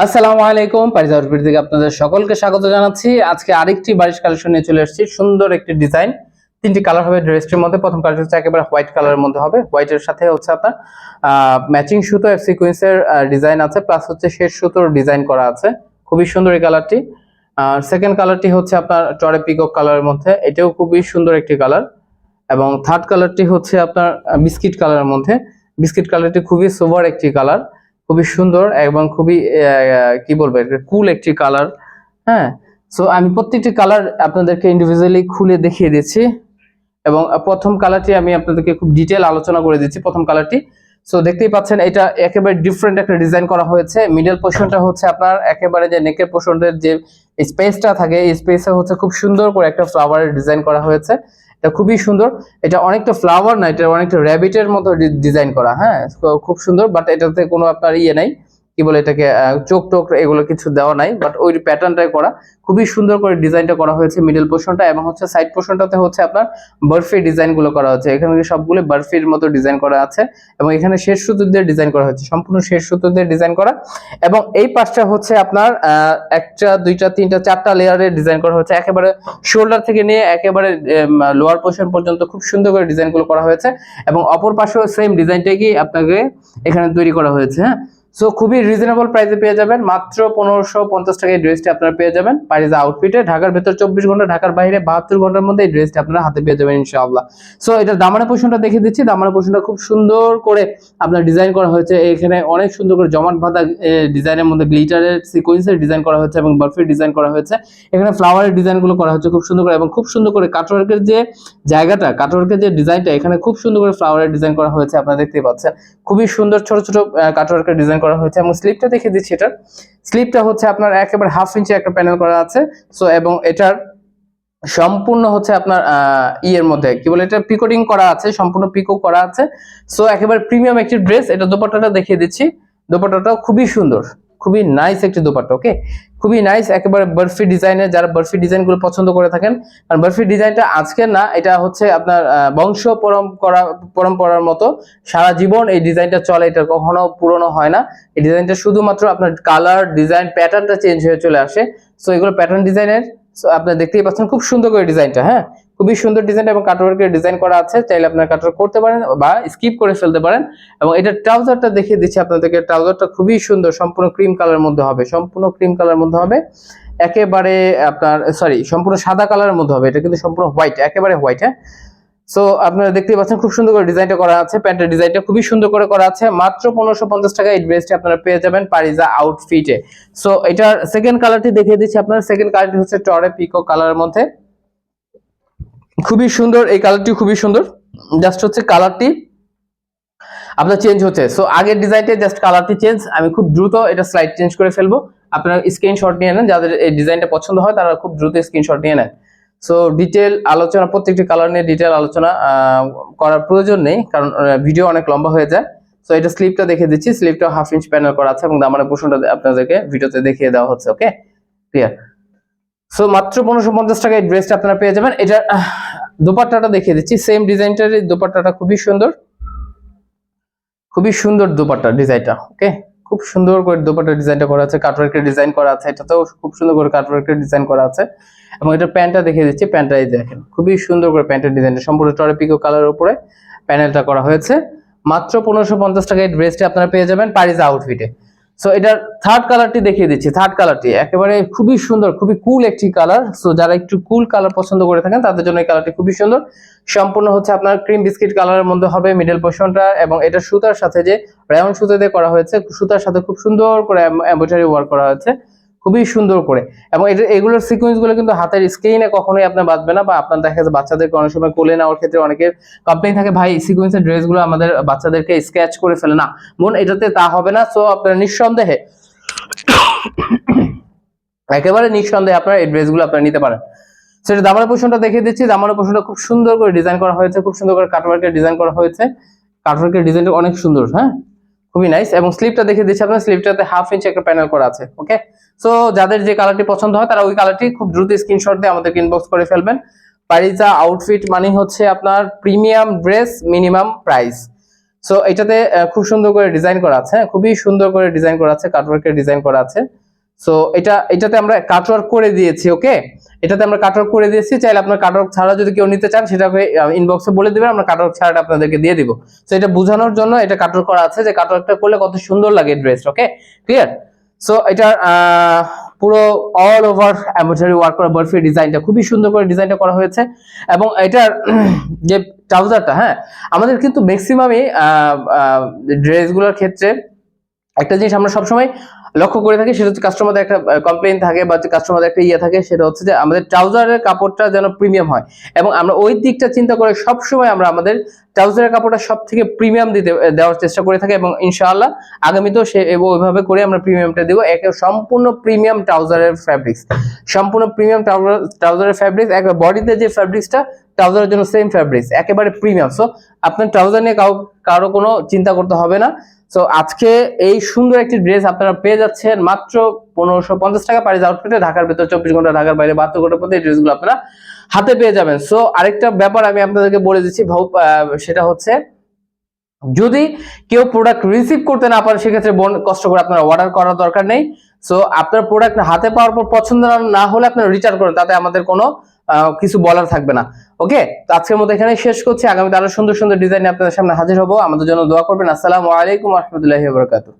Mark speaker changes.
Speaker 1: আসসালামু আলাইকুম পারিজাউরপুর থেকে আপনাদের সকলকে স্বাগত জানাচ্ছি। আজকে আরেকটি বারিশ কালেকশন নিয়ে চলে এসেছি, সুন্দর একটি ডিজাইন। তিনটি কালার হবে ড্রেসটির মধ্যে, প্রথম কালার হচ্ছে একেবারে হোয়াইট কালারের মধ্যে হবে। হোয়াইটের সাথে হচ্ছে আপনার ম্যাচিং সুতো সিকোয়েন্সের ডিজাইন আছে প্লাস হচ্ছে শেষ সুতোর ডিজাইন করা আছে। খুবই সুন্দর এই কালারটি আর সেকেন্ড কালারটি হচ্ছে আপনার টরে পিকক কালারের মধ্যে, এটাও খুবই সুন্দর একটি কালার এবং থার্ড কালারটি হচ্ছে আপনার বিস্কিট কালারের মধ্যে। বিস্কিট কালারটি খুবই সোভার একটি কালার খুবই সুন্দর এবং খুবই কি বলব কুল একটি কালার হ্যাঁ? সো আমি প্রত্যেকটি কালার আপনাদেরকে ইন্ডিভিজুয়ালি খুলে দেখিয়ে দিচ্ছি এবং প্রথম কালারটি আমি আপনাদেরকে খুব ডিটেল আলোচনা করে দিচ্ছি প্রথম কালারটি সো দেখতেই পাচ্ছেন এটা একেবারে ডিফারেন্ট একটা ডিজাইন করা হয়েছে। মিডল পোর্শনটা হচ্ছে আপনার একেবারে যে নেকের পোর্শনের যে স্পেসটা থাকে, এই স্পেসে হচ্ছে খুব সুন্দর করে একটা ফ্লাওয়ারের ডিজাইন করা হয়েছে। এটা খুবই সুন্দর। এটা অনেকটা ফ্লাওয়ার না, এটা অনেকটা র্যাবিটের মতো ডিজাইন করা হ্যাঁ? খুব সুন্দর বাট এটাতে কোনো আপনার ইয়ে নাই। কি বলে এটাকে চোখ টোক এগুলো কিছু দেওয়া নাই বাট ওই প্যাটার্নটাই করা। খুবই সুন্দর করে ডিজাইনটা করা হয়েছে মিডল পোর্শনটা এবং হচ্ছে সাইড পোর্শনটাতে হচ্ছে আপনার বরফি ডিজাইনগুলো করা হচ্ছে। এখানে সবগুলো বরফির মতো ডিজাইন করা আছে এবং এখানে শেষ সুতো দিয়ে ডিজাইন করা হচ্ছে সম্পূর্ণ শেষ সুতো দিয়ে ডিজাইন করা। এবং এই পাশটা হচ্ছে আপনার একটা, দুইটা, তিনটা, চারটা লেয়ারে ডিজাইন করা হচ্ছে একেবারে শোল্ডার থেকে নিয়ে একেবারে লোয়ার পোর্শন পর্যন্ত খুব সুন্দর করে ডিজাইনগুলো করা হয়েছে। এবং অপর পাশেও সেম ডিজাইনটাই আপনাকে এখানে তৈরি করা হয়েছে হ্যাঁ? সো খুবই রিজনেবল প্রাইসে পেয়ে যাবেন। মাত্র পনেরোশো পঞ্চাশ টাকা টাকায় ড্রেসটি আপনারা পেয়ে যাবেন। পারিজা আউটফিটে ঢাকার ভেতর চব্বিশ ঘণ্টা, ঢাকার বাইরে বাহাত্তর ঘণ্টার মধ্যে এই ড্রেসটি আপনারা হাতে পেয়ে যাবেন ইনশাআল্লাহ। সো এটা দামানের পোষণটা দেখে দিচ্ছি। দামানের পোষণটা খুব সুন্দর করে আপনার ডিজাইন করা হয়েছে। এখানে অনেক সুন্দর করে জমাট বাঁধা ডিজাইনের মধ্যে গ্লিটারের সিকোয়েন্সের ডিজাইন করা হয়েছে এবং বরফির ডিজাইন করা হয়েছে। এখানে ফ্লাওয়ারের ডিজাইনগুলো করা হচ্ছে খুব সুন্দর করে এবং খুব সুন্দর করে কাটওয়ার্কের যে জায়গাটা, কাটওয়ার্কের যে ডিজাইনটা এখানে খুব সুন্দর করে ফ্লাওয়ারের ডিজাইন করা হয়েছে, আপনারা দেখতেই পাচ্ছেন। খুবই সুন্দর ছোট ছোট কাটওয়ার্কের ডিজাইন করা হয়েছে এবং স্লিপটা দেখে দিচ্ছি এটার স্লিপটা হচ্ছে আপনার একেবারে হাফ ইঞ্চি একটা প্যানেল করা আছে। সো এবং এটার সম্পূর্ণ হচ্ছে আপনার ইয়ের মধ্যে। কি বলে এটা? পিকোটিং করা আছে, সম্পূর্ণ পিকো করা আছে। সো একেবারে প্রিমিয়াম একটি ড্রেস এটা দোপাট্টাটা দেখিয়ে দিচ্ছি। দোপাট্টাটাও খুবই সুন্দর। খুবই নাইস একটি দোপাট্টা ওকে খুবই নাইস একেবারে বরফি ডিজাইনের যারা বরফি ডিজাইনগুলো পছন্দ করে থাকেন, কারণ বরফি ডিজাইনটা আজকের না, এটা হচ্ছে আপনার বংশ পরম্পরা পরম্পরার মতো, সারা জীবন এই ডিজাইনটা চলে, এটা কখনো পুরনো হয় না। এই ডিজাইনটা শুধুমাত্র আপনার কালার ডিজাইন প্যাটার্নটা চেঞ্জ হয়ে চলে আসে। সো এগুলো প্যাটার্ন ডিজাইনের আপনার দেখতেই পাচ্ছেন, খুব সুন্দর করে ডিজাইনটা হ্যাঁ? খুবই সুন্দর ডিজাইন এবং কাটওয়ার্কের ডিজাইন করা আছে। চাইলে আপনার কাটওয়ার্ক করতে পারেন বা স্কিপ করে ফেলতে পারেন। এবং এটা ট্রাউজারটা দেখিয়ে দিচ্ছি আপনাদেরকে। ট্রাউজারটা খুবই সুন্দর, সম্পূর্ণ ক্রিম কালার মধ্যে হবে। সম্পূর্ণ ক্রিম কালার মধ্যে হবে। একেবারে আপনার সরি সম্পূর্ণ সাদা কালারের মধ্যে হবে। এটা কিন্তু সম্পূর্ণ হোয়াইট একেবারে হোয়াইট হ্যাঁ? সো আপনারা দেখতেই পাচ্ছেন খুব সুন্দর করে ডিজাইনটা করা আছে। প্যান্টের ডিজাইনটা খুবই সুন্দর করে করা আছে। মাত্র পনেরোশো পঞ্চাশ টাকা এই ড্রেসটি আপনারা পেয়ে যাবেন পারিজা আউটফিটে সো এটার সেকেন্ড কালারটি দেখিয়ে দিচ্ছি আপনার সেকেন্ড কালারটি হচ্ছে টরে পিকো কালারের মধ্যে। খুবই সুন্দর, এই কালারটি খুবই সুন্দর। জাস্ট হচ্ছে কালারটি আপনার চেঞ্জ হচ্ছে। সো আগের ডিজাইনটা জাস্ট কালারটি চেঞ্জ আমি খুব দ্রুত এটা স্লাইড চেঞ্জ করে ফেলব। আপনারা স্ক্রিনশট নিয়ে নেন, যাদের এই ডিজাইনটা পছন্দ হয়, তারা খুব দ্রুত স্ক্রিনশট নিয়ে নেন। সো ডিটেল আলোচনা, প্রত্যেকটি কালার নিয়ে ডিটেল আলোচনা করার প্রয়োজন নেই, কারণ ভিডিও অনেক লম্বা হয়ে যায়। সো এটা স্লিপটা দেখে দিচ্ছি স্লিপটা হাফ ইঞ্চ প্যানেল করা আছে এবং দামানের পোষণটা আপনাদেরকে ভিডিওতে দেখিয়ে দেওয়া হচ্ছে ওকে ক্লিয়ার সো মাত্র পনেরোশো পঞ্চাশ টাকা এই ড্রেসটা আপনারা পেয়ে যাবেন। এটা দোপাট্টাটা দেখিয়ে দিচ্ছি। সেম ডিজাইনটার এই দোপাট্টাটা। খুবই সুন্দর। খুবই সুন্দর দোপাট্টা ডিজাইনটা ওকে খুব সুন্দর করে দোপাট্টা ডিজাইনটা করা আছে। কাটওয়ার্কের ডিজাইন করা আছে। এটাতেও খুব সুন্দর করে কাটওয়ার্কের ডিজাইন করা আছে। এবং এটা প্যান্টটা দেখিয়ে দিচ্ছি। প্যান্টটা এই দেখেন, খুবই সুন্দর করে প্যান্টের ডিজাইনটা। সম্পূর্ণ টরেপিকো কালারের উপরে প্যানেলটা করা হয়েছে। মাত্র পনেরোশো পঞ্চাশ টাকা এই ড্রেসটি আপনারা পেয়ে যাবেন প্যারিস আউটফিটে সো এটার থার্ড কালারটি দেখিয়ে দিচ্ছি থার্ড কালারটি একেবারে খুবই সুন্দর, খুবই কুল একটি কালার সো যারা একটু কুল কালার পছন্দ করে থাকেন, তাদের জন্য এই কালারটি খুবই সুন্দর। সম্পূর্ণ হচ্ছে আপনার ক্রিম বিস্কিট কালারের মধ্যে হবে মিডল পোর্শনটা এবং এটা সুতার সাথে যে রায়ন সুতা দিয়ে করা হয়েছে, সুতার সাথে খুব সুন্দর করে এম্ব্রয়ডারি ওয়ার্ক করা হয়েছে। খুবই সুন্দর করে। এবং এটা এগুলোর সিকোয়েন্সগুলো কিন্তু হাতের স্ক্রিনে কখনোই আপনার বাঁচবে না বা আপনার দেখা যাচ্ছে বাচ্চাদেরকে অনেক সময় কোলে নেওয়ার ক্ষেত্রে অনেকের কমপ্লেন থাকে, ভাই সিকোয়েন্সের ড্রেসগুলো আমাদের বাচ্চাদেরকে স্কেচ করে ফেলে। না, মন এটাতে তা হবে না। সো আপনার নিঃসন্দেহে একেবারে নিঃসন্দেহে আপনারা এই ড্রেসগুলো আপনারা নিতে পারেন। সেটা দামানের পোষণটা দেখিয়ে দিচ্ছি। দামানের পোষণটা খুব সুন্দর করে ডিজাইন করা হয়েছে। খুব সুন্দর করে কাটওয়ার্কের ডিজাইন করা হয়েছে। কাটওয়ার্কের ডিজাইনটা অনেক সুন্দর হ্যাঁ? খুবই নাইস এবং স্লিপটা দেখিয়ে দিচ্ছি আপনার স্লিপটাতে হাফ ইঞ্চ একটা প্যানেল করা আছে ওকে সো যাদের যে কালারটি পছন্দ হয় তারা ওই কালারটি খুব দ্রুত স্ক্রিনশট দিয়ে আমাদেরকে ইনবক্স করে ফেলবেন। পারিজা আউটফিট মানে হচ্ছে আপনার premium dress minimum price so এটাতে খুব সুন্দর করে ডিজাইন করা আছে হ্যাঁ, খুবই সুন্দর করে ডিজাইন করা আছে কাটওয়ার্কের ডিজাইন করা আছে। সো এটা এটাতে আমরা কাটওয়ার্ক করে দিয়েছি ওকে এটাতে আমরা কাটওয়ার্ক করে দিয়েছি চাইলে আপনার কাটওয়ার্ক ছাড়া যদি কেউ নিতে চান সেটাকে ইনবক্সে বলে দিবেন আমরা কাটওয়ার্ক ছাড়াটা আপনাদেরকে দিয়ে দিব। সো এটা বোঝানোর জন্য এটা কাটওয়ার্ক করা আছে যে কাটওয়ার্কটা করলে কত সুন্দর লাগে dress okay clear so ah, পুরো অল ওভার এমব্রয়ডারি ওয়ার্ক করা বরফি ডিজাইনটা খুবই সুন্দর করে ডিজাইনটা করা হয়েছে। এবং এটার যে ট্রাউজারটা হ্যাঁ? আমাদের কিন্তু ম্যাক্সিমামই ড্রেসগুলোর ক্ষেত্রে একটা জিনিস আমরা সবসময় লক্ষ্য করে থাকি, সেটা হচ্ছে কাস্টমারদের একটা কমপ্লেন থাকে বা কাস্টমারদের একটা ইয়ে থাকে, সেটা হচ্ছে যে আমাদের ট্রাউজারের কাপড়টা যেন প্রিমিয়াম হয়। এবং আমরা ওই দিকটা চিন্তা করে সবসময় আমরা আমাদের ট্রাউজারের কাপড়টা সব থেকে প্রিমিয়াম দিতে দেওয়ার চেষ্টা করে থাকে এবং ইনশাআল্লাহ আগামীতেও সে ওইভাবে করে আমরা প্রিমিয়ামটা দেবো। একে সম্পূর্ণ প্রিমিয়াম ট্রাউজারের ফ্যাব্রিক্স সম্পূর্ণ প্রিমিয়াম ট্রাউজারের ফ্যাব্রিক্স একবার বডিতে যে ফ্যাব্রিক্সটা ট্রাউজারের জন্য সেম ফ্যাব্রিক্স একেবারে প্রিমিয়াম সো আপনার ট্রাউজার নিয়ে কাউ, কারও কোনো চিন্তা করতে হবে না। সো আজকে এই সুন্দর একটি ড্রেস আপনারা পেয়ে যাচ্ছেন মাত্র পনেরোশো পঞ্চাশ টাকা। পারিস আউটফিটে ঢাকার ভেতর চব্বিশ ঘণ্টা ঢাকার বাইরে বাহাত্তর ঘণ্টার মধ্যে এই ড্রেসগুলো আপনারা হাতে পেয়ে যাবেন। সো আরেকটা ব্যাপার আমি আপনাদেরকে বলে দিচ্ছি সেটা হচ্ছে, যদি কেউ প্রোডাক্ট রিসিভ করতে না পারে, সেক্ষেত্রে কষ্ট করে আপনারা অর্ডার করার দরকার নেই। সো আপনার প্রোডাক্ট হাতে পাওয়ার পর পছন্দ না- হলে আপনারা রিটার্ন করেন, তাতে আমাদের কোনো কিছু বলার থাকবে না। ওকে তো আজকের মতো এখানে শেষ করছি। আগামীতে আরও সুন্দর সুন্দর ডিজাইন আপনাদের সামনে হাজির হব। আমাদের জন্য দোয়া করবেন। আসসালামু আলাইকুম রহমতুল্লাহি বারকাতুহ।